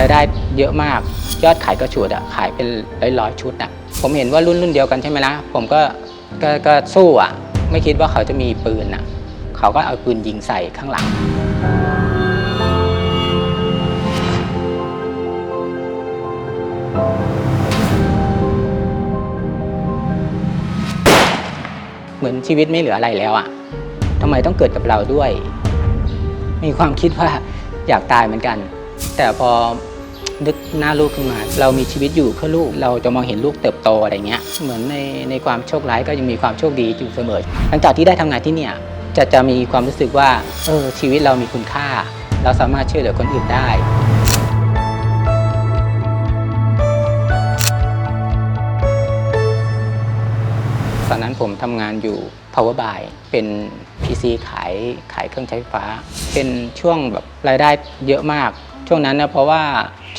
รายได้เยอะมาก ยอดขายกระฉูดอะขายเป็นร้อยร้อยๆชุดอะผมเห็นว่ารุ่นรุ่นเดียวกันใช่ไหมล่ะผมก็ก็ก็สู้อะไม่คิดว่าเขาจะมีปืนอะเขาก็เอาปืนยิงใส่ข้างหลัง เหมือนชีวิตไม่เหลืออะไรแล้วอะทำไมต้องเกิดกับเราด้วย มีความคิดว่าอยากตายเหมือนกัน แต่พอ นึกหน้าลูกขึ้นมา เรามีชีวิตอยู่เพื่อลูก เราจะมองเห็นลูกเติบโตอะไรเงี้ย เหมือนในในความโชคร้ายก็ยังมีความโชคดีอยู่เสมอ หลังจากที่ได้ทำงานที่เนี่ยจะจะมีความรู้สึกว่าเออชีวิตเรามีคุณค่า เราสามารถช่วยเหลือคนอื่นได้ตอนนั้นผมทำงานอยู่ Power Buy เป็น PC ขายขายเครื่องใช้ไฟฟ้า เป็นช่วงแบบรายได้เยอะมาก ช่วงนั้นนะเพราะว่า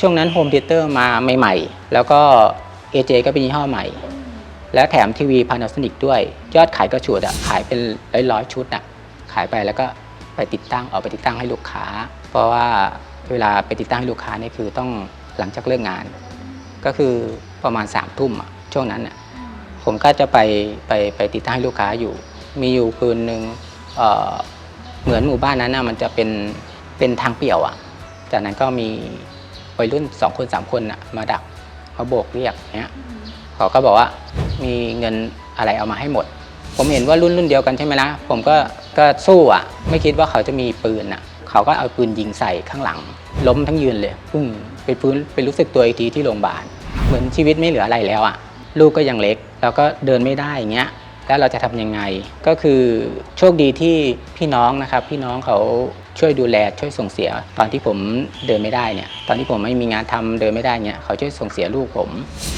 ช่วงนั้น Home Theater มาใหม่ๆ แล้วก็ AJ ก็เป็นยี่ห้อใหม่ แล้วแถมทีวี Panasonic ด้วย ยอดขายกระฉูดอะขายเป็นร้อยๆชุดอะขายไปแล้วก็ไปติดตั้งเอาไปติดตั้งให้ลูกค้า เพราะว่าเวลาไปติดตั้งให้ลูกค้านี่คือต้องหลังจากเลิกงาน ก็คือประมาณ3ามทุ่มอะช่วงนั้นอะผมก็จะไปไปไปติดตั้งให้ลูกค้าอยู่ มีอยู่คืนหนึ่งเอ่อเหมือนหมู่บ้านนั้นนะมันจะเป็นเป็นทางเปี่ยวอะ่ะ จากนั้นก็มีวัยรุ่นสองคนสามคนน่ะมาดักมาโบกเรียกเนี้ยเขาก็บอกว่ามีเงินอะไรเอามาให้หมด ผมเห็นว่ารุ่นรุ่นเดียวกันใช่ไหมล่ะผมก็ก็สู้อะ ไม่คิดว่าเขาจะมีปืนอะ เขาก็เอาปืนยิงใส่ข้างหลัง ล้มทั้งยืนเลยปึ้งไปพื้นไปรู้สึกตัวอีกทีที่โรงพยาบาลเหมือนชีวิตไม่เหลืออะไรแล้วอะ ลูกก็ยังเล็ก แล้วก็เดินไม่ได้อย่างเงี้ย แล้วเราจะทำยังไง ก็คือโชคดีที่พี่น้องนะครับ พี่น้องเขาช่วยดูแลช่วยส่งเสีย ตอนที่ผมเดินไม่ได้เนี่ย ตอนที่ผมไม่มีงานทำเดินไม่ได้เนี่ยเขาช่วยส่งเสียลูกผม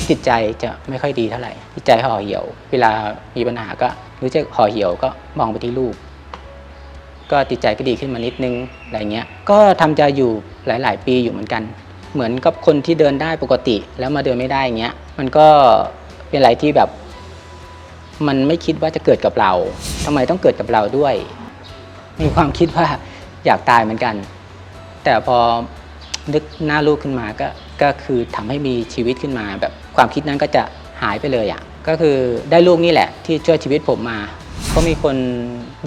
จิตใจจะไม่ค่อยดีเท่าไหร่จิตใจห่อเหี่ยว เวลามีปัญหาก็รู้จะห่อเหี่ยวก็มองไปที่ลูก ก็จิตใจก็ดีขึ้นมานิดนึงอะไรเงี้ยก็ทำใจอยู่หลาย ๆ ปีอยู่เหมือนกัน เหมือนกับคนที่เดินได้ปกติแล้วมาเดินไม่ได้เงี้ยมันก็เป็นอะไรที่แบบ มันไม่คิดว่าจะเกิดกับเราทำไมต้องเกิดกับเราด้วย มีความคิดว่าอยากตายเหมือนกัน แต่พอนึกหน้าลูกขึ้นมาก็ก็คือทำให้มีชีวิตขึ้นมา แบบความคิดนั้นก็จะหายไปเลยอะ่ะก็คือได้ลูกนี่แหละ ที่ช่วยชีวิตผมมาก็มีคน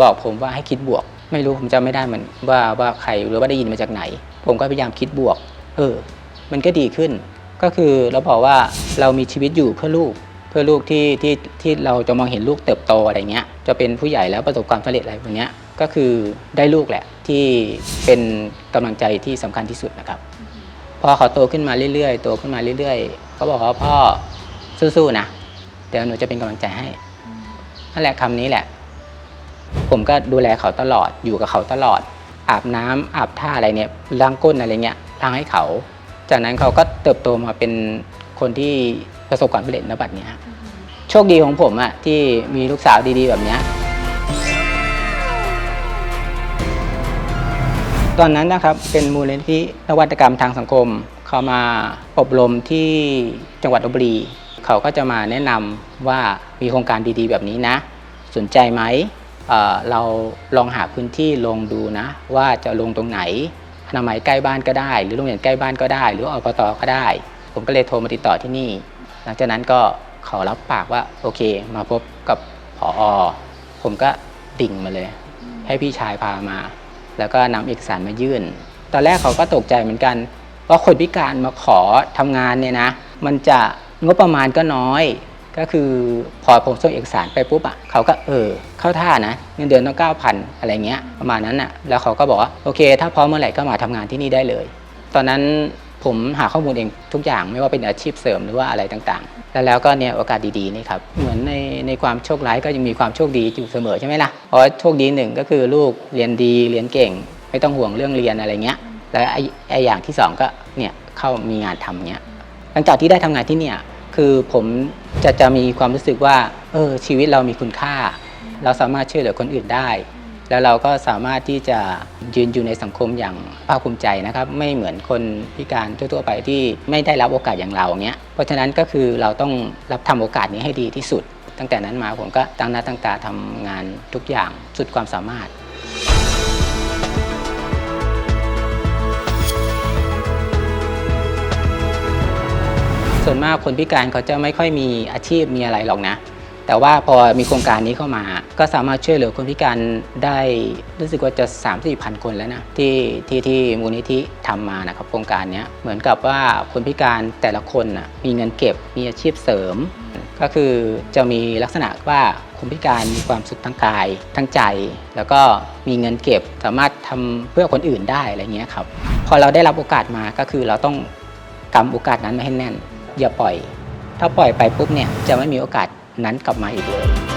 บอกผมว่าให้คิดบวก ไม่รู้ผมจำไม่ได้เหมือนว่าว่าใครหรือว่าได้ยินมาจากไหน ผมก็พยายามคิดบวก เออ มันก็ดีขึ้น ก็คือเราบอกว่าเรามีชีวิตอยู่เพื่อลูก เพื่อลูกที่ที่ที่เราจะมองเห็นลูกเติบโตอะไรเงี้ยจะเป็นผู้ใหญ่แล้วประสบความสำเร็จอะไรพวกเนี้ยก็คือได้ลูกแหละที่เป็นกำลังใจที่สำคัญที่สุดนะครับพอเขาโตขึ้นมาเรื่อยๆโตขึ้นมาเรื่อยๆเขาบอกว่าพ่อสู้ๆนะเดี๋ยวหนูจะเป็นกำลังใจให้นั่นแหละคำนี้แหละ ผมก็ดูแลเขาตลอดอยู่กับเขาตลอด อาบน้ำอาบท่าอะไรเนี่ยล้างก้นอะไรเงี้ยล้างให้เขา จากนั้นเขาก็เติบโตมาเป็นคนที่ ประสบความสำเร็จในบัดเนี้ยโชคดีของผมอะที่มีลูกสาวดีๆ แบบเนี้ยตอนนั้นนะครับเป็นมูลนิธินวัตกรรมทางสังคม เขามาอบรมที่จังหวัดลบบุรี เขาก็จะมาแนะนำว่ามีโครงการดีๆ แบบนี้นะ สนใจไหมเเราลองหาพื้นที่ลงดูนะ ว่าจะลงตรงไหนอนามัยใกล้บ้านก็ได้ หรือโรงเรียนใกล้บ้านก็ได้ หรืออบตก็ได้ ผมก็เลยโทรมาติดต่อที่นี่ ลังจากนั้นก็ขอรับปากว่าโอเค มาพบกับผออผมก็ดิ่งมาเลย ให้พี่ชายพามา แล้วก็นำเอกสารมายื่น ตอนแรกเขาก็ตกใจเหมือนกัน ว่าคนพิการมาขอทำงานเนี่ยนะ มันจะงบประมาณก็น้อย ก็คือพอผมส่งเอกสารไปปุ๊บอะเขาก็เออ เข้าท่านะเงินเดือนต้องเก้าพันอะไรเงี้ยประมาณนั้นอะแล้วเขาก็บอกว่าโอเค ถ้าพร้อมเมื่อไหร่ก็มาทำงานที่นี่ได้เลย ตอนนั้น ผมหาข้อมูลเองทุกอย่างไม่ว่าเป็นอาชีพเสริมหรือว่าอะไรต่างๆ แล้วแล้วก็เนี่ยโอกาสดีๆนี่ครับเหมือนในในความโชคร้ายก็ยังมีความโชคดีอยู่เสมอใช่ไหมล่ะเพราะโชคดีหนึ่งก็คือลูกเรียนดีเรียนเก่ง ไม่ต้องห่วงเรื่องเรียนอะไรเงี้ยแล้วไอ้ไออย่างที่สองก็เนี่ยเข้ามีงานทำเงี้ยหลังจากที่ได้ทำงานที่เนี่ยคือผมจะจะมีความรู้สึกว่าเออชีวิตเรามีคุณค่า เราสามารถช่วยเหลือคนอื่นได้ แล้วเราก็สามารถที่จะยืนอยู่ในสังคมอย่างภาคภูมิใจนะครับ ไม่เหมือนคนพิการทั่ว ๆ ไปที่ไม่ได้รับโอกาสอย่างเราเงี้ยเพราะฉะนั้นก็คือเราต้องรับทำโอกาสนี้ให้ดีที่สุด ตั้งแต่นั้นมาผมก็ตั้งหน้าตั้งตาทำงานทุกอย่างสุดความสามารถส่วนมากคนพิการเขาจะไม่ค่อยมีอาชีพมีอะไรหรอกนะ แต่ว่าพอมีโครงการนี้เข้ามา ก็สามารถช่วยเหลือคนพิการได้รู้สึกว่าจะ 3 4พันคนแล้วนะที่ที่ที่มูลนิธิทำมานะครับโครงการนี้เหมือนกับว่าคนพิการแต่ละคนนะมีเงินเก็บมีอาชีพเสริม ก็คือจะมีลักษณะว่าคนพิการมีความสุขทั้งกายทั้งใจ แล้วก็มีเงินเก็บสามารถทำเพื่อคนอื่นได้อะไรเงี้ยครับพอเราได้รับโอกาสมาก็คือเราต้องกำโอกาสนั้นมาให้แน่น อย่าปล่อย ถ้าปล่อยไปปุ๊บเนี่ยจะไม่มีโอกาส นั้นกลับมาอีกเลย